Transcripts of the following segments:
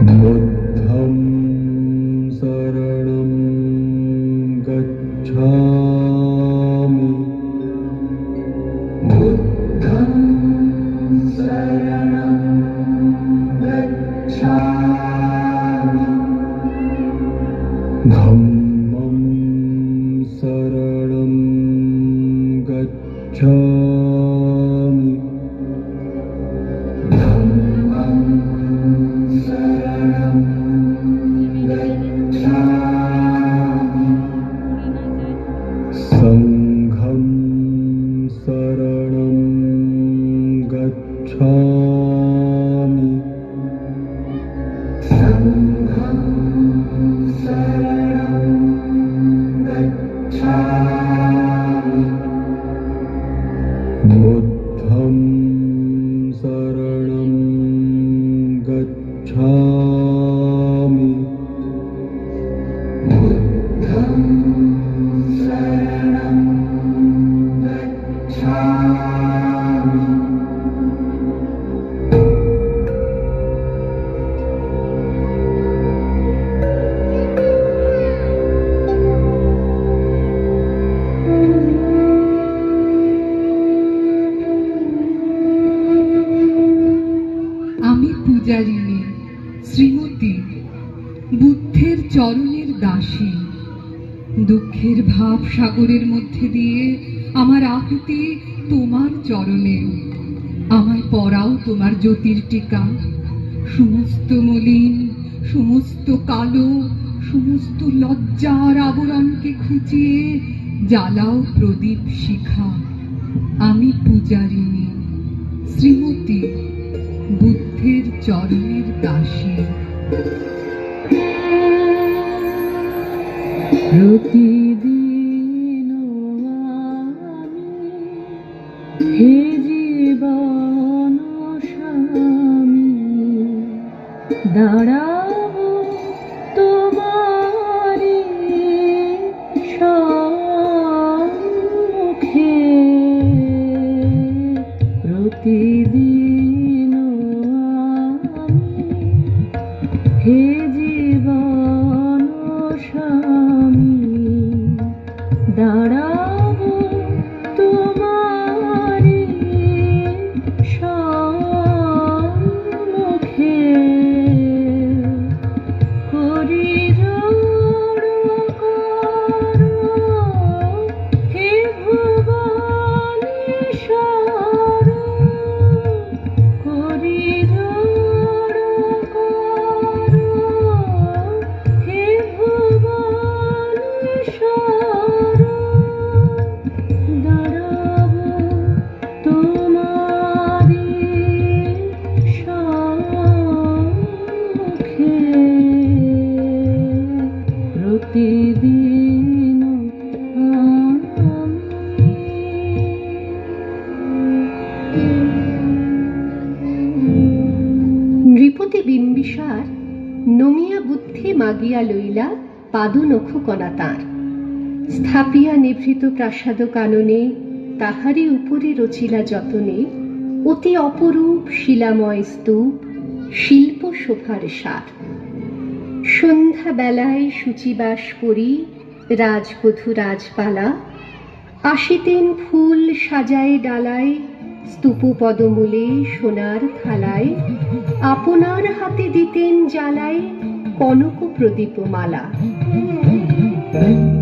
Good. দুঃখের ভাব সাগরের মধ্যে দিয়ে আমার আকুতি তোমার চরণে। আমায় পরাও তোমার জ্যোতির টিকা। সমস্ত মলিন, সমস্ত কালো, সমস্ত লজ্জার আবরণকে খুঁচিয়ে জ্বালাও প্রদীপ শিখা। আমি পূজারিণী, শ্রীমতী, বুদ্ধের চরণের দাসী। প্রতিদিন হে জীবন স্বামী দাঁড়াবো you. কণা তাঁর স্থাপিয়া নিভৃত প্রাসাদ কাননে তাহারই উপরে রচিলা যতনে অতি অপরূপ শিলাময় স্তূপ, শিল্প শোভার সার সন্ধ্যা বেলায় সূচিবাস করি রাজবধূ রাজপালা, আসিতেন ফুল সাজায় ডালায় স্তূপ পদমূলে সোনার থালায়, আপনার হাতে দিতেন জ্বালায় কনক প্রদীপ Correct?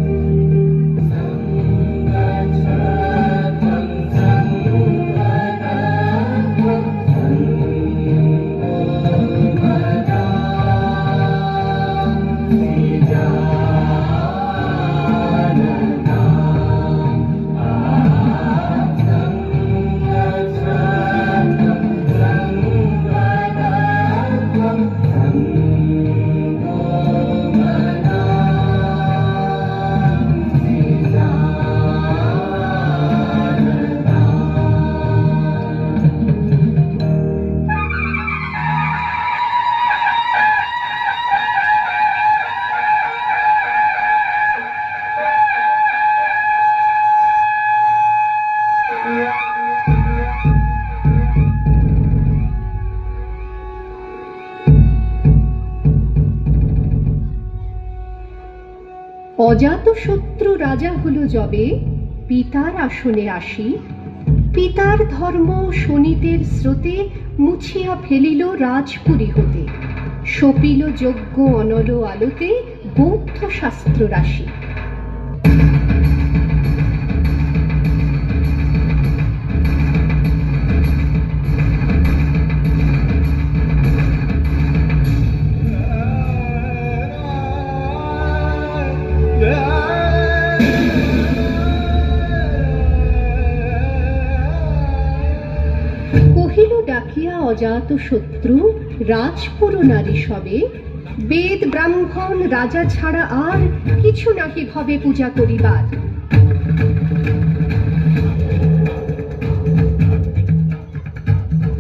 অজাত শত্রু রাজা হলো যবে পিতার আসনে আসি। পিতার ধর্ম শনিতের স্রোতে মুছিয়া ফেলিল রাজপুরী হতে। সপিল যজ্ঞ অনল আলোতে বৌদ্ধ শাস্ত্র রাশি অজাত শত্রু, রাজপুর নারী সবে। বেদ ব্রাহ্মণ রাজা ছাড়া আর কিছু নাহি ভবে পূজা করিবার।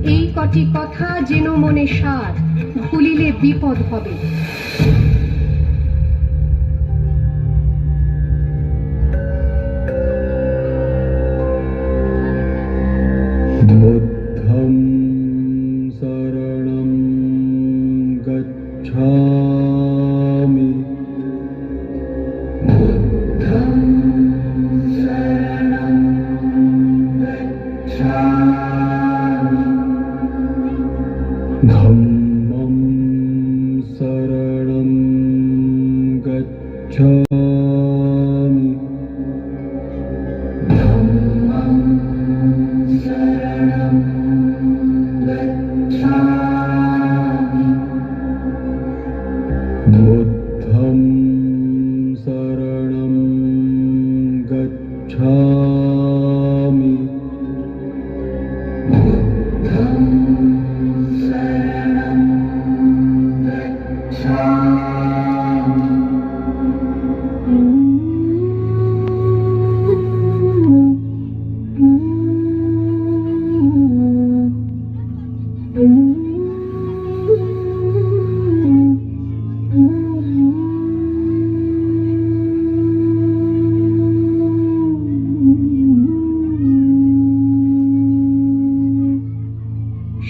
এই কটি কথা যেন মনে সার, ভুলিলে বিপদ হবে।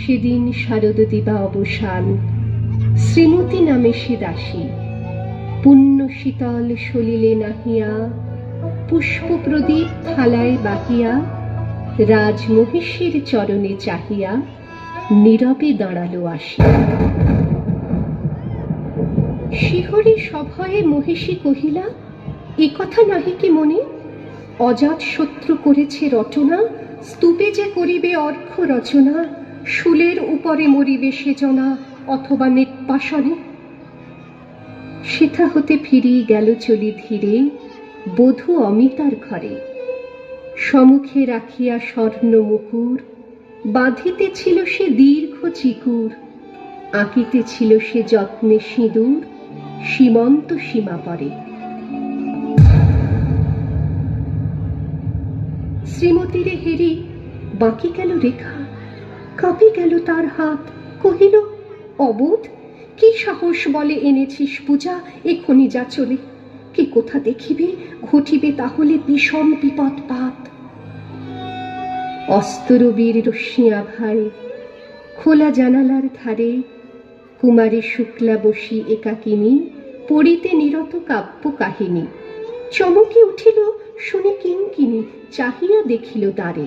সেদিন শারদ দিবা অবসান। শ্রীমতী নামে সে দাসী। পুণ্য শীতল সলিলে নাহিয়া, পুষ্প প্রদীপ থালায় বাহিয়া রাজ মহিষীর চরণে চাহিয়া নীরবে দাঁড়াল আসি শিহরে সভয়ে মহিষী কহিলা, এ কথা নাহি কি মনে? অজাত শত্রু করেছে রচনা, স্তূপে যে করিবে অর্ঘ রচনা শুলের উপরে মরিবে সেজনা অথবা নির্বাসনে। সেথা হতে ফিরিয়ে গেল চলি ধীরে, বধূ অমিতার ঘরে। সমুখে রাখিয়া স্বর্ণ মুকুর বাঁধিতেছিল সে দীর্ঘ চিকুর, আঁকিতে ছিল সে যত্নে সিঁদুর, সীমন্ত সীমা পরে। শ্রীমতীরে হেরি বাকি গেল রেখা কাঁপে গেল তার হাত। কহিল, অবোধ, কি সাহস বলে এনেছিস পূজা? এখনি যা চলে। কি কোথা দেখিবে, ঘটিবে তাহলে বিষম বিপদ পাত। অস্তরবীর রশ্মিয়া ভাই, খোলা জানালার ধারে, কুমারী শুক্লা বসি একাকিনী, পড়িতে নিরত কাব্য কাহিনী। চমকে উঠিল, শুনে কিঙ্কিনী, চাহিয়া দেখিল দ্বারে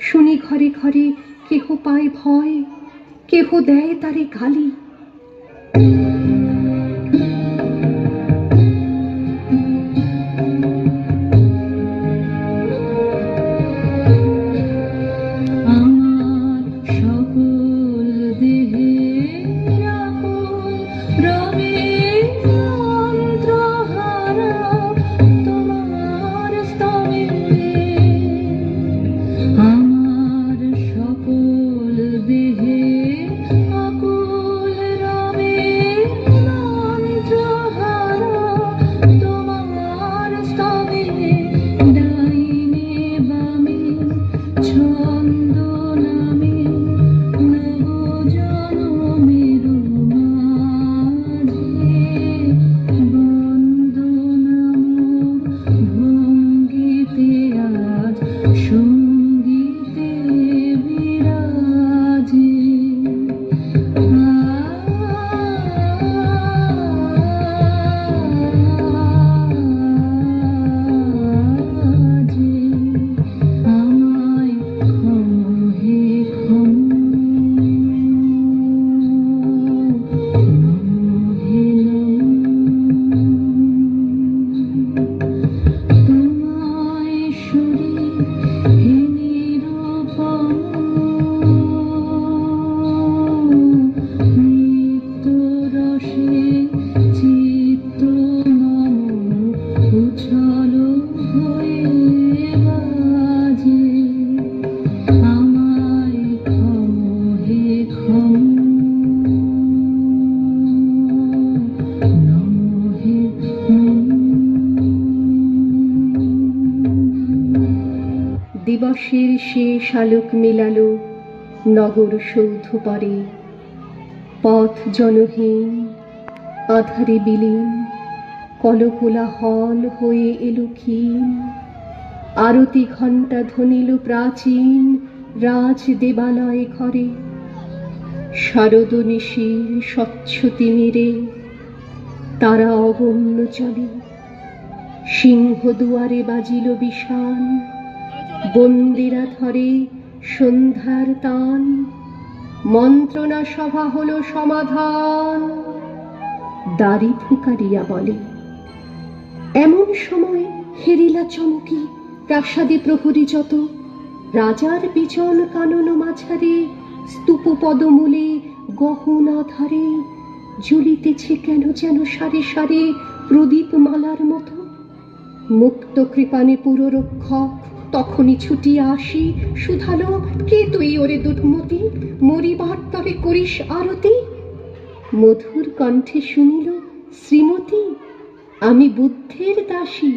শুনি ঘরে ঘরে কেহ পায় ভয় কেহ দেয় তারে গালি। আলোক মেলালো নগর সৌধ পরে। পথ জনহীন, আধারে বিলীন কলকোলা হল হয়ে এলো ক্ষীণ। আরতি ঘণ্টা ধ্বনিল প্রাচীন রাজ দেবালয় ঘরে। শারদ নিশির স্বচ্ছ তিমিরে, তারা অগম্য চলে। সিংহ দুয়ারে বাজিল বিষাণ বন্দিরা ধরে সন্ধ্যার তান, মন্ত্রণা সভা হল সমাধান। দাড়ি ফুকারিয়া বলে, এমন সময় হেরিলা চমকি, প্রাসাদে প্রহরী যত, রাজার বিচন কানন মাঝারে স্তূপ পদমূলে গহনা ধারে জ্বলিতেছে কেন যেন সারে সারে প্রদীপ মালার মতো। মুক্ত কৃপানে পুররক্ষক তখনই ছুটিয়া আসি। শুধালো কে তুই ওরে দুধমতি? মরিবার তবে করিস আরতি? মধুর কণ্ঠে শুনিল, শ্রীমতী, আমি বুদ্ধের দাসী।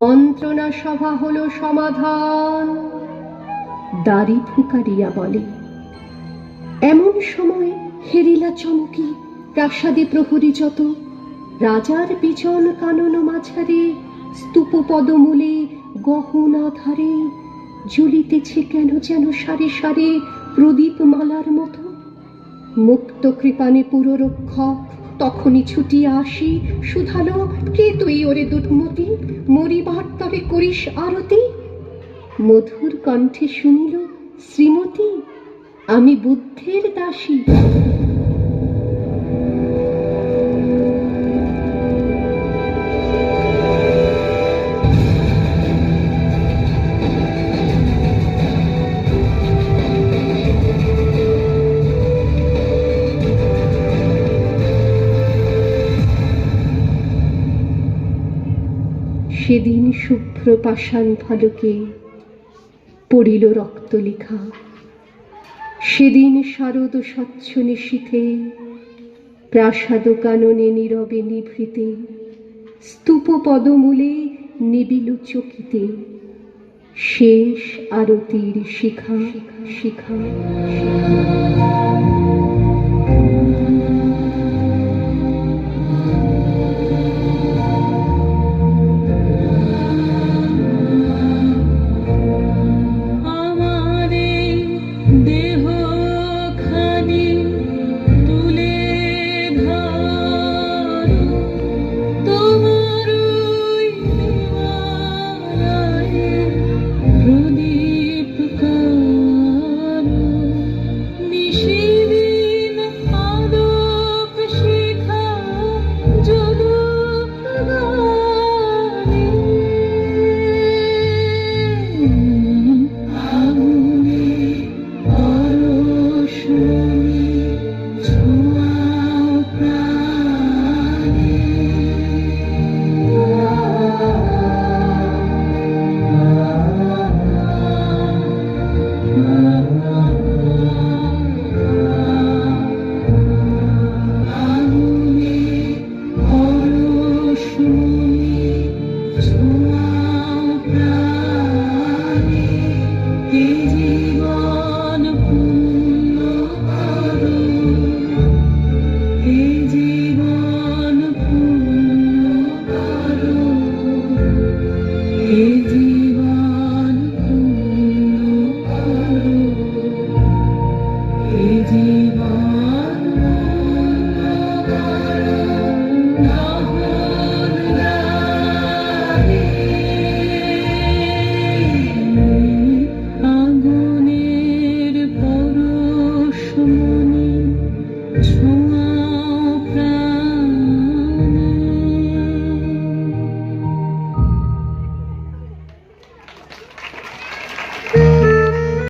মন্ত্রণা সভা হলো সমাধান। দাড়ি ফুকারিয়া বলে, এমন সময় হেরিলা চমকি, প্রাসাদে প্রহরী যত, রাজার বিচন কানন মাঝারে স্তূপ পদমূলে গহনা ধারে জ্বলিতেছে কেন যেন সারে সারে প্রদীপ মালার মতো। মুক্ত কৃপানে পুররক্ষক তখনই ছুটিয়া আসি। সুধালো, কে তুই ওরে দুধমতি মরিবার তবে করিস আরতি? মধুর কণ্ঠে শুনিল, শ্রীমতী, আমি বুদ্ধের দাসী। সেদিন শুভ্র পাষাণ ফলকে পড়িল রক্তলেখা সেদিন শারদ স্বচ্ছ নিশীথে, প্রাসাদ কাননে নীরবে নিভৃতে, স্তূপ পদমূলে নিবিল চকিতে, শেষ আরতির শিখা শিখা আমারে